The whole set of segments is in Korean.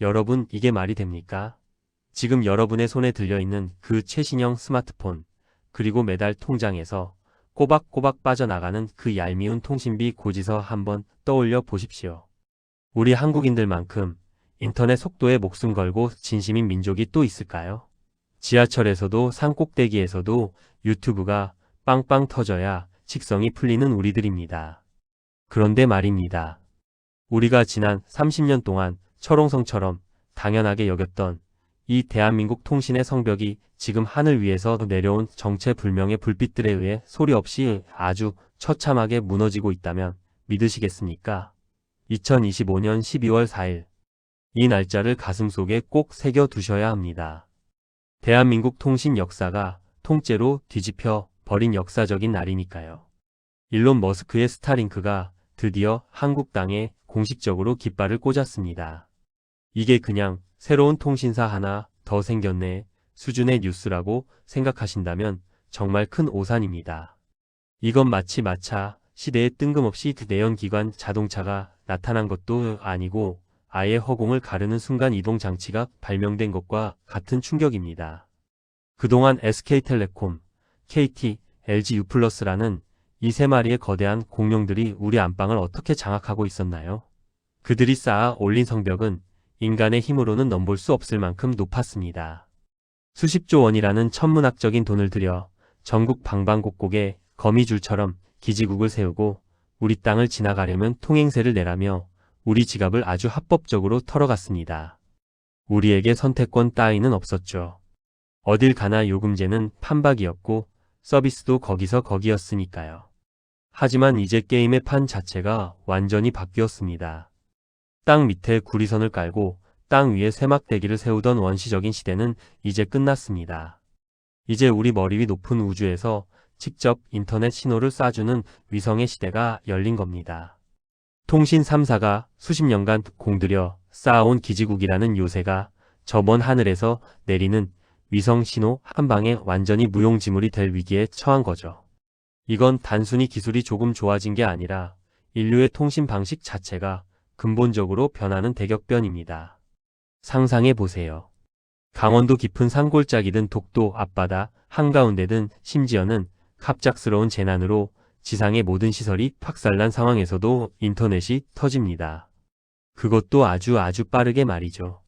여러분 이게 말이 됩니까? 지금 여러분의 손에 들려있는 그 최신형 스마트폰, 그리고 매달 통장에서 꼬박꼬박 빠져나가는 그 얄미운 통신비 고지서 한번 떠올려 보십시오. 우리 한국인들만큼 인터넷 속도에 목숨 걸고 진심인 민족이 또 있을까요? 지하철에서도 산꼭대기에서도 유튜브가 빵빵 터져야 직성이 풀리는 우리들입니다. 그런데 말입니다. 우리가 지난 30년 동안 철옹성처럼 당연하게 여겼던 이 대한민국 통신의 성벽이 지금 하늘 위에서 내려온 정체불명의 불빛들에 의해 소리 없이 아주 처참하게 무너지고 있다면 믿으시겠습니까? 2025년 12월 4일. 이 날짜를 가슴속에 꼭 새겨 두셔야 합니다. 대한민국 통신 역사가 통째로 뒤집혀 버린 역사적인 날이니까요. 일론 머스크의 스타링크가 드디어 한국 땅에 공식적으로 깃발을 꽂았습니다. 이게 그냥 새로운 통신사 하나 더 생겼네 수준의 뉴스라고 생각하신다면 정말 큰 오산입니다. 이건 마치 마차 시대에 뜬금없이 그 내연기관 자동차가 나타난 것도 아니고 아예 허공을 가르는 순간 이동 장치가 발명된 것과 같은 충격입니다. 그동안 SK텔레콤, KT, LG U+라는 이 세 마리의 거대한 공룡들이 우리 안방을 어떻게 장악하고 있었나요? 그들이 쌓아 올린 성벽은 인간의 힘으로는 넘볼 수 없을 만큼 높았습니다. 수십조 원이라는 천문학적인 돈을 들여 전국 방방곡곡에 거미줄처럼 기지국을 세우고 우리 땅을 지나가려면 통행세를 내라며 우리 지갑을 아주 합법적으로 털어갔습니다. 우리에게 선택권 따위는 없었죠. 어딜 가나 요금제는 판박이었고 서비스도 거기서 거기였으니까요. 하지만 이제 게임의 판 자체가 완전히 바뀌었습니다. 땅 밑에 구리선을 깔고 땅 위에 쇠막대기를 세우던 원시적인 시대는 이제 끝났습니다. 이제 우리 머리 위 높은 우주에서 직접 인터넷 신호를 쏴주는 위성의 시대가 열린 겁니다. 통신 3사가 수십 년간 공들여 쌓아온 기지국이라는 요새가 저 먼 하늘에서 내리는 위성 신호 한 방에 완전히 무용지물이 될 위기에 처한 거죠. 이건 단순히 기술이 조금 좋아진 게 아니라 인류의 통신 방식 자체가 근본적으로 변하는 대격변입니다. 상상해 보세요. 강원도 깊은 산골짜기든 독도 앞바다 한가운데든 심지어는 갑작스러운 재난으로 지상의 모든 시설이 박살난 상황에서도 인터넷이 터집니다. 그것도 아주 아주 빠르게 말이죠.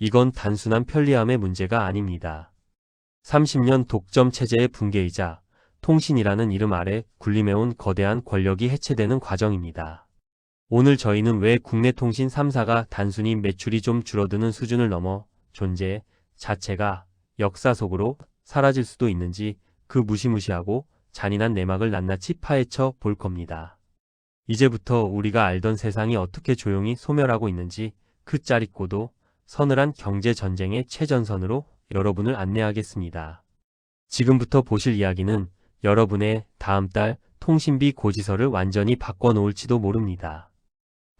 이건 단순한 편리함의 문제가 아닙니다. 30년 독점 체제의 붕괴이자 통신이라는 이름 아래 군림해온 거대한 권력이 해체되는 과정입니다. 오늘 저희는 왜 국내 통신 3사가 단순히 매출이 좀 줄어드는 수준을 넘어 존재 자체가 역사 속으로 사라질 수도 있는지 그 무시무시하고 잔인한 내막을 낱낱이 파헤쳐 볼 겁니다. 이제부터 우리가 알던 세상이 어떻게 조용히 소멸하고 있는지 그 짜릿고도 서늘한 경제 전쟁의 최전선으로 여러분을 안내하겠습니다. 지금부터 보실 이야기는 여러분의 다음 달 통신비 고지서를 완전히 바꿔놓을지도 모릅니다.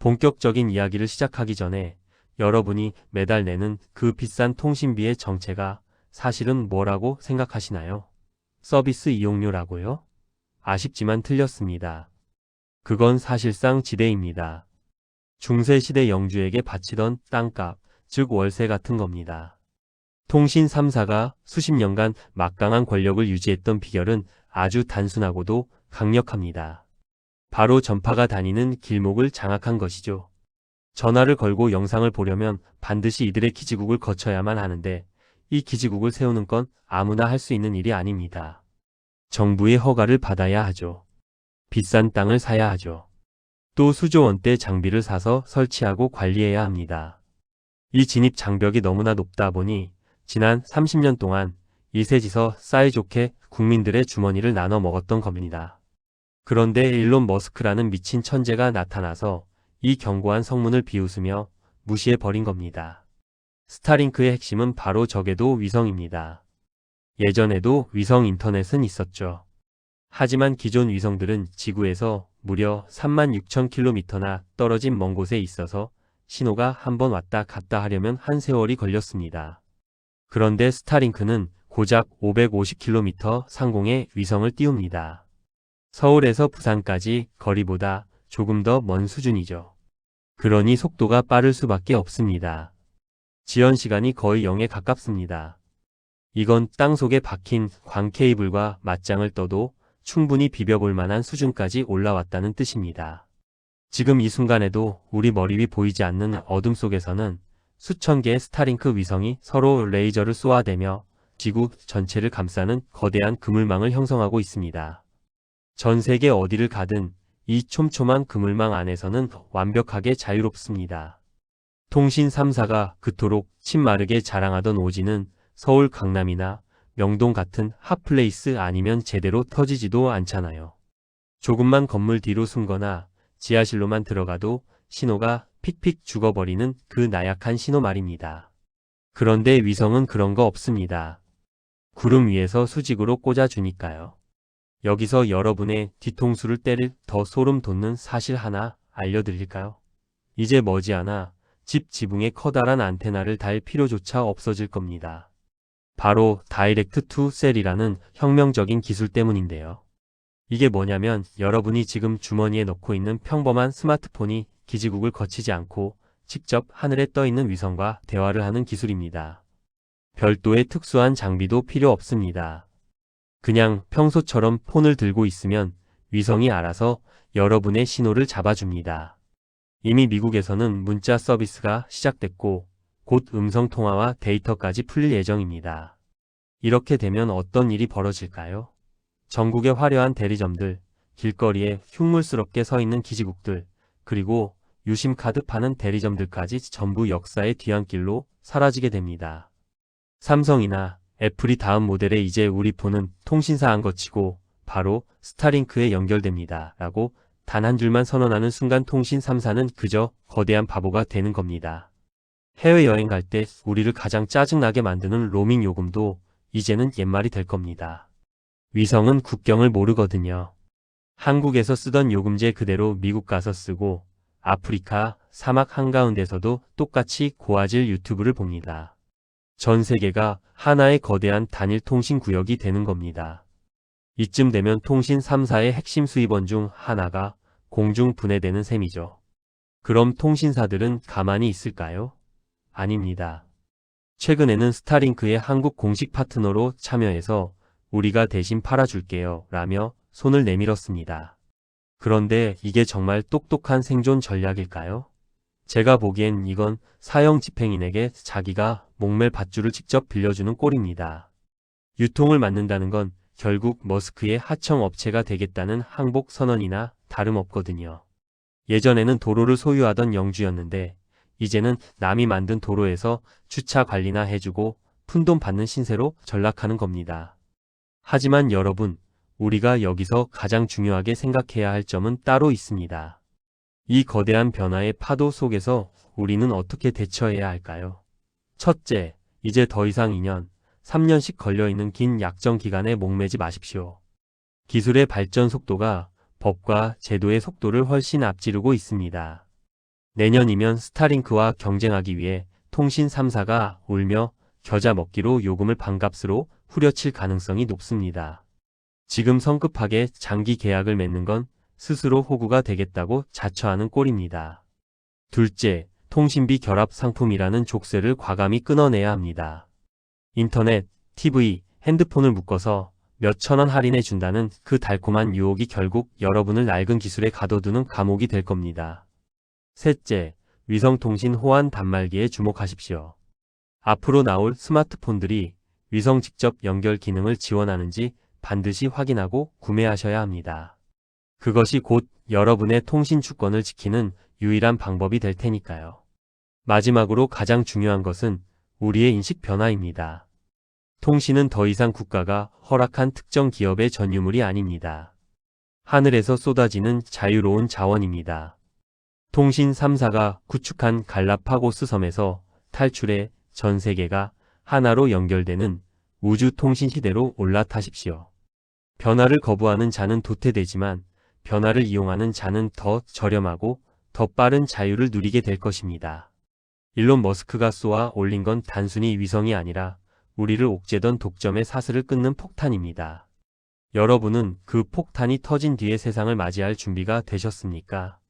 본격적인 이야기를 시작하기 전에 여러분이 매달 내는 그 비싼 통신비의 정체가 사실은 뭐라고 생각하시나요? 서비스 이용료라고요? 아쉽지만 틀렸습니다. 그건 사실상 지대입니다. 중세시대 영주에게 바치던 땅값, 즉 월세 같은 겁니다. 통신 3사가 수십 년간 막강한 권력을 유지했던 비결은 아주 단순하고도 강력합니다. 바로 전파가 다니는 길목을 장악한 것이죠. 전화를 걸고 영상을 보려면 반드시 이들의 기지국을 거쳐야만 하는데 이 기지국을 세우는 건 아무나 할 수 있는 일이 아닙니다. 정부의 허가를 받아야 하죠. 비싼 땅을 사야 하죠. 또 수조 원대 장비를 사서 설치하고 관리해야 합니다. 이 진입 장벽이 너무나 높다 보니 지난 30년 동안 이세지서 사이좋게 국민들의 주머니를 나눠 먹었던 겁니다. 그런데 일론 머스크라는 미친 천재가 나타나서 이 견고한 성문을 비웃으며 무시해 버린 겁니다. 스타링크의 핵심은 바로 적에도 위성입니다. 예전에도 위성 인터넷은 있었죠. 하지만 기존 위성들은 지구에서 무려 36,000km나 떨어진 먼 곳에 있어서 신호가 한 번 왔다 갔다 하려면 한 세월이 걸렸습니다. 그런데 스타링크는 고작 550km 상공에 위성을 띄웁니다. 서울에서 부산까지 거리보다 조금 더 먼 수준이죠. 그러니 속도가 빠를 수밖에 없습니다. 지연 시간이 거의 0에 가깝습니다. 이건 땅 속에 박힌 광 케이블과 맞짱을 떠도 충분히 비벼볼 만한 수준까지 올라왔다는 뜻입니다. 지금 이 순간에도 우리 머리 위 보이지 않는 어둠 속에서는 수천 개의 스타링크 위성이 서로 레이저를 쏘아대며 지구 전체를 감싸는 거대한 그물망을 형성하고 있습니다. 전 세계 어디를 가든 이 촘촘한 그물망 안에서는 완벽하게 자유롭습니다. 통신 3사가 그토록 침마르게 자랑하던 오지는 서울 강남이나 명동 같은 핫플레이스 아니면 제대로 터지지도 않잖아요. 조금만 건물 뒤로 숨거나 지하실로만 들어가도 신호가 픽픽 죽어버리는 그 나약한 신호 말입니다. 그런데 위성은 그런 거 없습니다. 구름 위에서 수직으로 꽂아주니까요. 여기서 여러분의 뒤통수를 때릴 더 소름 돋는 사실 하나 알려드릴까요? 이제 머지않아 집 지붕에 커다란 안테나를 달 필요조차 없어질 겁니다. 바로 다이렉트 투 셀이라는 혁명적인 기술 때문인데요. 이게 뭐냐면 여러분이 지금 주머니에 넣고 있는 평범한 스마트폰이 기지국을 거치지 않고 직접 하늘에 떠 있는 위성과 대화를 하는 기술입니다. 별도의 특수한 장비도 필요 없습니다. 그냥 평소처럼 폰을 들고 있으면 위성이 알아서 여러분의 신호를 잡아줍니다. 이미 미국에서는 문자 서비스가 시작됐고 곧 음성 통화와 데이터까지 풀릴 예정입니다. 이렇게 되면 어떤 일이 벌어질까요? 전국의 화려한 대리점들, 길거리에 흉물스럽게 서 있는 기지국들, 그리고 유심 카드 파는 대리점들까지 전부 역사의 뒤안길로 사라지게 됩니다. 삼성이나 애플이 다음 모델에 이제 우리 폰은 통신사 안 거치고 바로 스타링크에 연결됩니다. 라고 단 한 줄만 선언하는 순간 통신 3사는 그저 거대한 바보가 되는 겁니다. 해외여행 갈 때 우리를 가장 짜증나게 만드는 로밍 요금도 이제는 옛말이 될 겁니다. 위성은 국경을 모르거든요. 한국에서 쓰던 요금제 그대로 미국 가서 쓰고 아프리카 사막 한가운데서도 똑같이 고화질 유튜브를 봅니다. 전 세계가 하나의 거대한 단일 통신 구역이 되는 겁니다. 이쯤 되면 통신 3사의 핵심 수입원 중 하나가 공중 분해되는 셈이죠. 그럼 통신사들은 가만히 있을까요? 아닙니다. 최근에는 스타링크의 한국 공식 파트너로 참여해서 우리가 대신 팔아줄게요 라며 손을 내밀었습니다. 그런데 이게 정말 똑똑한 생존 전략일까요? 제가 보기엔 이건 사형 집행인에게 자기가 목멜 밧줄을 직접 빌려주는 꼴입니다. 유통을 맡는다는 건 결국 머스크의 하청 업체가 되겠다는 항복 선언이나 다름없거든요. 예전에는 도로를 소유하던 영주였는데 이제는 남이 만든 도로에서 주차 관리나 해주고 푼돈 받는 신세로 전락하는 겁니다. 하지만 여러분, 우리가 여기서 가장 중요하게 생각해야 할 점은 따로 있습니다. 이 거대한 변화의 파도 속에서 우리는 어떻게 대처해야 할까요? 첫째, 이제 더 이상 2년, 3년씩 걸려있는 긴 약정 기간에 목매지 마십시오. 기술의 발전 속도가 법과 제도의 속도를 훨씬 앞지르고 있습니다. 내년이면 스타링크와 경쟁하기 위해 통신 3사가 울며 겨자 먹기로 요금을 반값으로 후려칠 가능성이 높습니다. 지금 성급하게 장기 계약을 맺는 건 스스로 호구가 되겠다고 자처하는 꼴입니다. 둘째, 통신비 결합 상품이라는 족쇄를 과감히 끊어내야 합니다. 인터넷, TV, 핸드폰을 묶어서 몇천원 할인해 준다는 그 달콤한 유혹이 결국 여러분을 낡은 기술에 가둬두는 감옥이 될 겁니다. 셋째, 위성통신 호환 단말기에 주목하십시오. 앞으로 나올 스마트폰들이 위성 직접 연결 기능을 지원하는지 반드시 확인하고 구매하셔야 합니다. 그것이 곧 여러분의 통신 주권을 지키는 유일한 방법이 될 테니까요. 마지막으로 가장 중요한 것은 우리의 인식 변화입니다. 통신은 더 이상 국가가 허락한 특정 기업의 전유물이 아닙니다. 하늘에서 쏟아지는 자유로운 자원입니다. 통신 3사가 구축한 갈라파고스 섬에서 탈출해 전 세계가 하나로 연결되는 우주 통신 시대로 올라타십시오. 변화를 거부하는 자는 도태되지만 변화를 이용하는 자는 더 저렴하고 더 빠른 자유를 누리게 될 것입니다. 일론 머스크가 쏘아 올린 건 단순히 위성이 아니라 우리를 옥죄던 독점의 사슬을 끊는 폭탄입니다. 여러분은 그 폭탄이 터진 뒤의 세상을 맞이할 준비가 되셨습니까?